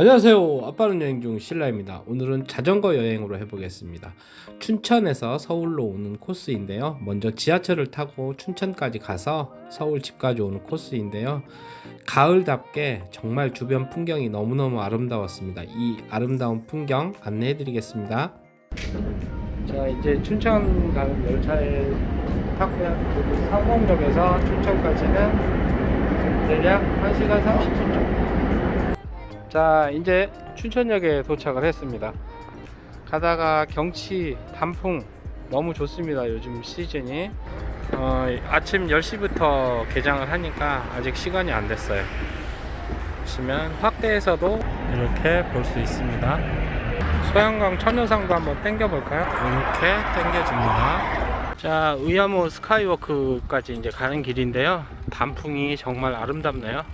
안녕하세요. 아빠는 여행 중 신라입니다. 오늘은 자전거 여행으로 해보겠습니다. 춘천에서 서울로 오는 코스인데요. 먼저 지하철을 타고 춘천까지 가서 서울 집까지 오는 코스인데요. 가을답게 정말 주변 풍경이 너무너무 아름다웠습니다. 이 아름다운 풍경 안내해드리겠습니다. 자 이제 춘천 가는 열차에 탔고요. 상공역에서 춘천까지는 대략 1시간 30분 정도. 자 이제 춘천역에 도착을 했습니다. 가다가 경치 단풍 너무 좋습니다 요즘 시즌이. 어, 아침 10시부터 개장을 하니까 아직 시간이 안 됐어요. 보시면 확대해서도 이렇게 볼 수 있습니다. 소양강 천여상도 한번 당겨 볼까요? 이렇게 당겨집니다. 자 의암호 스카이워크까지 이제 가는 길인데요. 단풍이 정말 아름답네요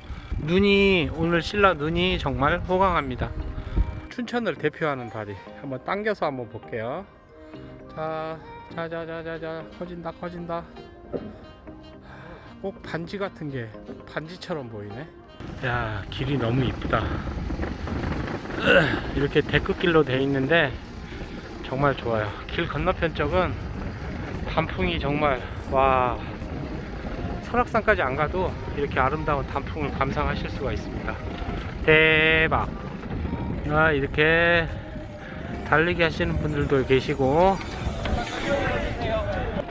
눈이 오늘 신라 눈이 정말 호강합니다. 춘천을 대표하는 다리 한번 당겨서 한번 볼게요. 자, 자자자자자 커진다 커진다. 꼭 반지 같은 게 반지처럼 보이네. 야 길이 너무 이쁘다. 이렇게 데크길로 돼 있는데 정말 좋아요. 길 건너편 쪽은 단풍이 정말 와 설악산까지 안 가도 이렇게 아름다운 단풍을 감상하실 수가 있습니다. 대박! 아, 이렇게 달리기 하시는 분들도 계시고,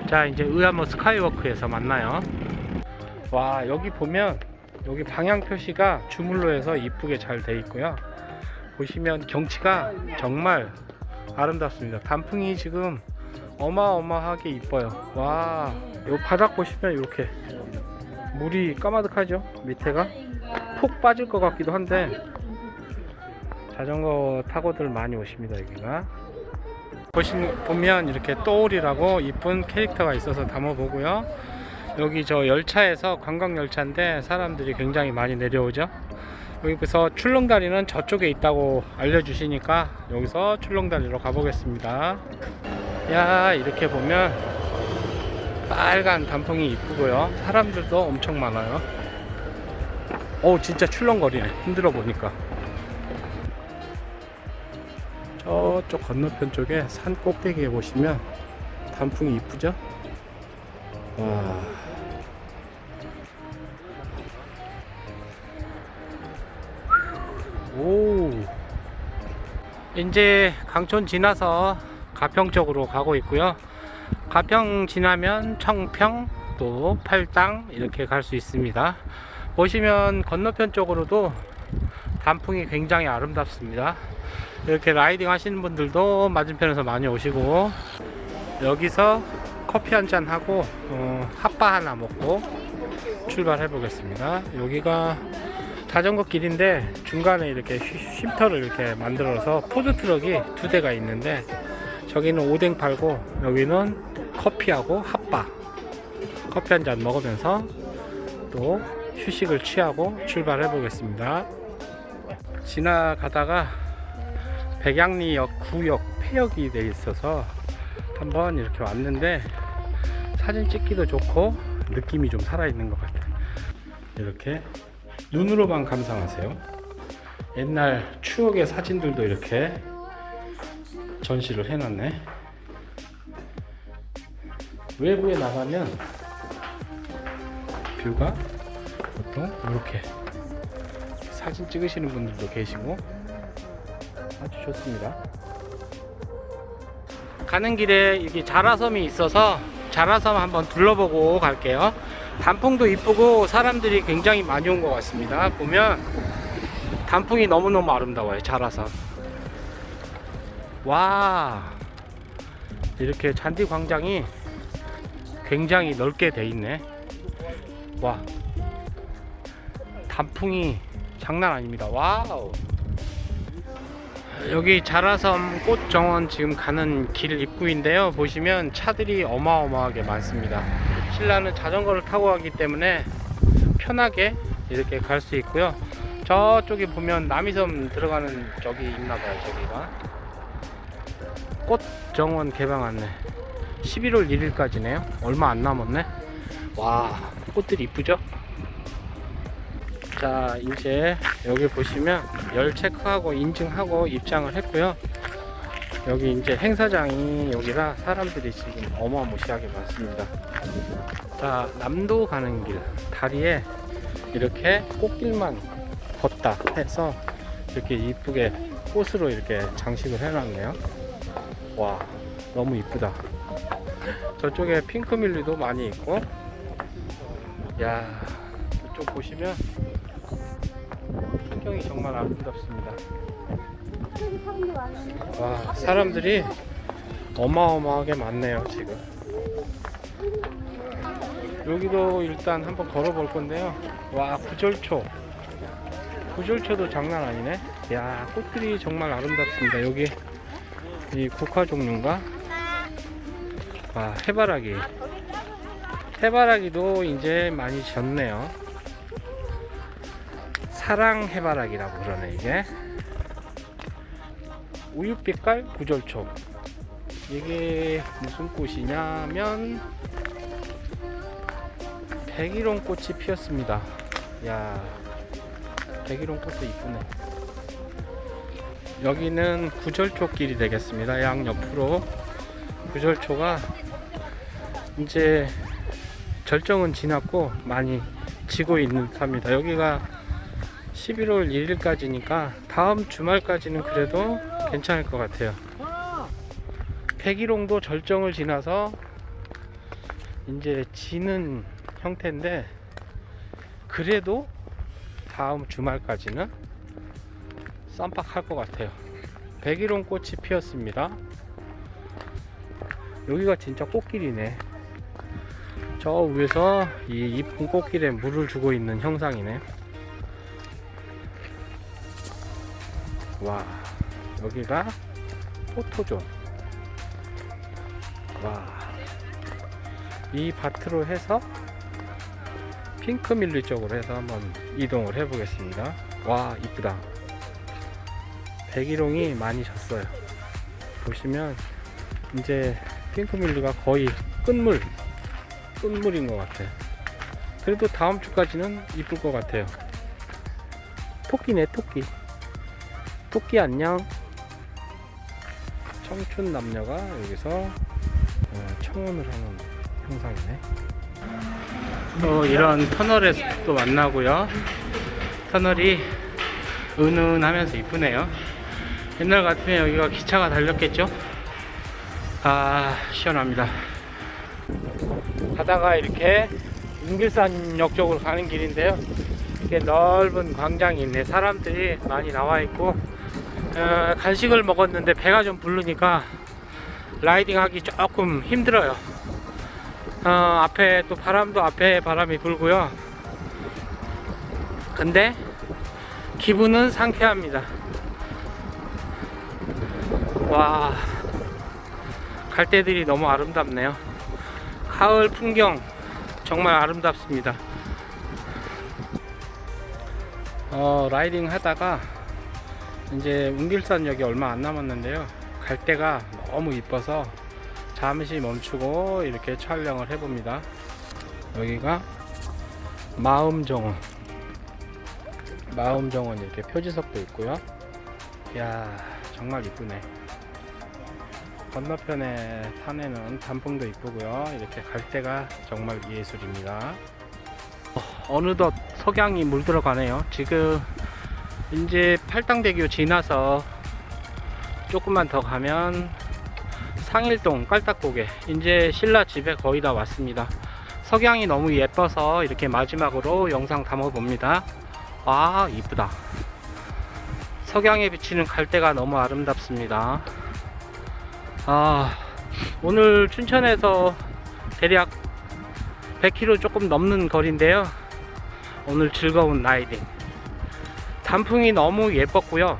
자, 이제 의암호 스카이워크에서 만나요. 와, 여기 보면, 여기 방향 표시가 주물로 해서 이쁘게 잘 돼 있고요. 보시면 경치가 정말 아름답습니다. 단풍이 지금 어마어마하게 이뻐요. 와, 요 바닥 보시면 이렇게 물이 까마득하죠? 밑에가 푹 빠질 것 같기도 한데 자전거 타고들 많이 오십니다 여기가. 보신 보면 이렇게 또울이라고 이쁜 캐릭터가 있어서 담아보고요. 여기 저 열차에서 관광 열차인데 사람들이 굉장히 많이 내려오죠. 여기서 출렁다리는 저쪽에 있다고 알려주시니까 여기서 출렁다리로 가보겠습니다. 야 이렇게 보면 빨간 단풍이 이쁘고요. 사람들도 엄청 많아요. 오 진짜 출렁거리네. 힘들어 보니까. 저쪽 건너편 쪽에 산 꼭대기에 보시면 단풍이 이쁘죠? 와. 오. 이제 강촌 지나서 가평 쪽으로 가고 있고요. 가평 지나면 청평 또 팔당 이렇게 갈 수 있습니다. 보시면 건너편 쪽으로도 단풍이 굉장히 아름답습니다. 이렇게 라이딩 하시는 분들도 맞은편에서 많이 오시고 여기서 커피 한 잔 하고 어, 핫바 하나 먹고 출발해 보겠습니다. 여기가 자전거 길인데 중간에 이렇게 쉬- 쉼터를 이렇게 만들어서 푸드 트럭이 두 대가 있는데 저기는 오뎅 팔고 여기는 커피하고 핫바 커피 한 잔 먹으면서 또 휴식을 취하고 출발해 보겠습니다. 지나가다가 백양리역 구역 폐역이 돼 있어서 한번 이렇게 왔는데 사진 찍기도 좋고 느낌이 좀 살아있는 것 같아요. 이렇게 눈으로만 감상하세요. 옛날 추억의 사진들도 이렇게 전시를 해놨네. 외부에 나가면 뷰가 보통 이렇게 사진 찍으시는 분들도 계시고 아주 좋습니다. 가는 길에 여기 자라섬이 있어서 자라섬 한번 둘러보고 갈게요. 단풍도 이쁘고 사람들이 굉장히 많이 온 것 같습니다. 보면 단풍이 너무너무 아름다워요. 자라섬. 와 이렇게 잔디 광장이 굉장히 넓게 돼 있네. 와 단풍이 장난 아닙니다. 와우. 여기 자라섬 꽃정원 지금 가는 길 입구인데요. 보시면 차들이 어마어마하게 많습니다. 신라는 자전거를 타고 가기 때문에 편하게 이렇게 갈 수 있고요. 저쪽에 보면 남이섬 들어가는 저기 있나봐요. 저기가 꽃 정원 개방 안내 11월 1일까지네요. 얼마 안 남았네. 와 꽃들이 이쁘죠? 자 이제 여기 보시면 열 체크하고 인증하고 입장을 했고요 여기 이제 행사장이 여기라 사람들이 지금 어마무시하게 많습니다 자 남도 가는 길 다리에 이렇게 꽃길만 걷다 해서 이렇게 이쁘게 꽃으로 이렇게 장식을 해놨네요 와 너무 이쁘다. 저쪽에 핑크밀리도 많이 있고. 야 이쪽 보시면 풍경이 정말 아름답습니다. 와 사람들이 어마어마하게 많네요 지금. 여기도 일단 한번 걸어 볼 건데요. 와 구절초. 구절초도 장난 아니네. 야 꽃들이 정말 아름답습니다 여기 이 국화 종류인가? 와 해바라기. 해바라기도 이제 많이 졌네요. 사랑 해바라기라고 그러네 이게. 우유빛깔 구절초. 이게 무슨 꽃이냐면 백일홍 꽃이 피었습니다. 야 백일홍 꽃도 이쁘네 여기는 구절초 길이 되겠습니다. 양 옆으로. 구절초가 이제 절정은 지났고 많이 지고 있는 듯합니다. 여기가 11월 1일까지니까 다음 주말까지는 그래도 괜찮을 것 같아요. 백일홍도 절정을 지나서 이제 지는 형태인데 그래도 다음 주말까지는 쌈박할 것 같아요. 백일홍 꽃이 피었습니다. 여기가 진짜 꽃길이네. 저 위에서 이 이쁜 꽃길에 물을 주고 있는 형상이네. 와 여기가 포토존. 와이 밭으로 해서 핑크밀리 쪽으로 해서 한번 이동을 해 보겠습니다. 와 이쁘다 백일홍이 많이 졌어요. 보시면 이제 핑크밀리가 거의 끝물 끝물인 것 같아 그래도 다음 주까지는 이쁠 것 같아요. 토끼네 토끼. 토끼 안녕. 청춘 남녀가 여기서 어, 청혼을 하는 형상이네. 또 이런 터널에서 또 만나고요. 터널이 은은하면서 이쁘네요 옛날 같으면 여기가 기차가 달렸겠죠? 아 시원합니다. 가다가 이렇게 웅길산역 쪽으로 가는 길인데요. 이렇게 넓은 광장이 있네. 사람들이 많이 나와 있고 어, 간식을 먹었는데 배가 좀 부르니까 라이딩 하기 조금 힘들어요. 어, 앞에 또 바람도 앞에 바람이 불고요. 근데 기분은 상쾌합니다 와 갈대들이 너무 아름답네요. 가을 풍경 정말 아름답습니다. 어, 라이딩 하다가 이제 웅길산역이 얼마 안 남았는데요. 갈 데가 너무 이뻐서 잠시 멈추고 이렇게 촬영을 해봅니다. 여기가 마음정원. 마음정원 이렇게 표지석도 있고요. 이야 정말 이쁘네 건너편에 산에는 단풍도 이쁘고요. 이렇게 갈 데가 정말 예술입니다. 어, 어느덧 석양이 물들어가네요. 지금 이제 팔당대교 지나서 조금만 더 가면 상일동 깔딱고개 이제 신라 집에 거의 다 왔습니다. 석양이 너무 예뻐서 이렇게 마지막으로 영상 담아 봅니다. 아 이쁘다. 석양에 비치는 갈대가 너무 아름답습니다 아 오늘 춘천에서 대략 100km 조금 넘는 거리인데요. 오늘 즐거운 라이딩. 단풍이 너무 예뻤고요.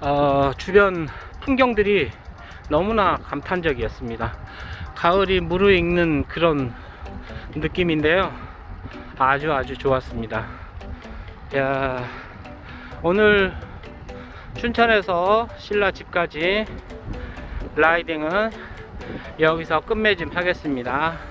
어, 주변 풍경들이 너무나 감탄적이었습니다. 가을이 무르익는 그런 느낌인데요. 아주 아주 좋았습니다. 야 오늘 춘천에서 신라 집까지 라이딩은 여기서 끝맺음 하겠습니다